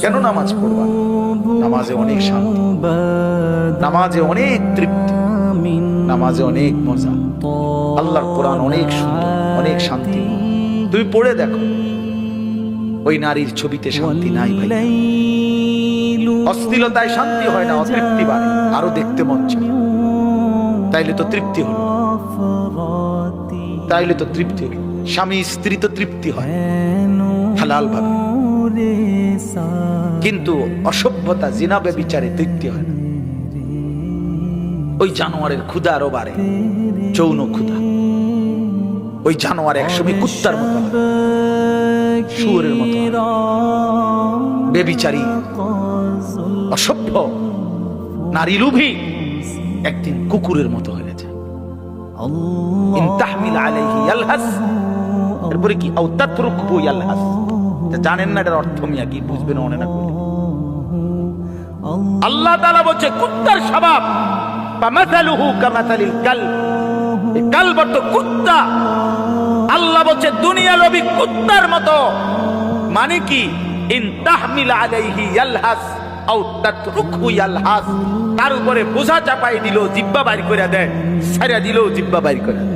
কেন নামাজ পড়বা? নামাজে অনেক শান্তি। নামাজে অনেক তৃপ্তি। নামাজে অনেক মজা। আল্লাহর কোরআন অনেক সুন্দর, অনেক শান্তি। তুমি পড়ে দেখো। ওই নারীর ছবিতে শান্তি নাই ভাই। অস্থিলতায় শান্তি হয় না, অতৃপ্তি বাড়ে। আরও দেখতে মন চায়। তাইলে তো তৃপ্তি হলো। তাইলে তো তৃপ্তি হলো। স্বামী স্ত্রী তো তৃপ্তি হয়। হালাল ভাবে। কিন্তু অসভ্যতা জিনাবে বিচারে তৃপ্তি হয় না। ওই জানোয়ারের ক্ষুধা আরও বাড়ে যৌন ক্ষুধা। ওই জানোয়ার একসময় কুত্তার মতো হয়, মতো। বেবিচারী অসভ্য নারী লুভি একদিন কুকুরের মতো হয়ে যায় ইন তাহমিল আলাইহি ইয়ালহাস এরপরে কি জানেন না এটার অর্থ মিয়া, কি বুঝবেন মনে না। আল্লাহ তাআলা বলছে, কুত্তার স্বভাব, ফামাসালুহু কামাসালিল কালব। এই কুত্তা। আল্লাহ বলছে দুনিয়া কুত্তার মতো। মানে কি? ইন তাহমিল আলাইহি ইয়ালহাস, আও তাতরুকহু ইয়ালহাস। তার উপরে বোঝা চাপাই দিল, জিব্বা বাইর করে দেয় সারিয়া দিল, জিব্বা বাইর করে।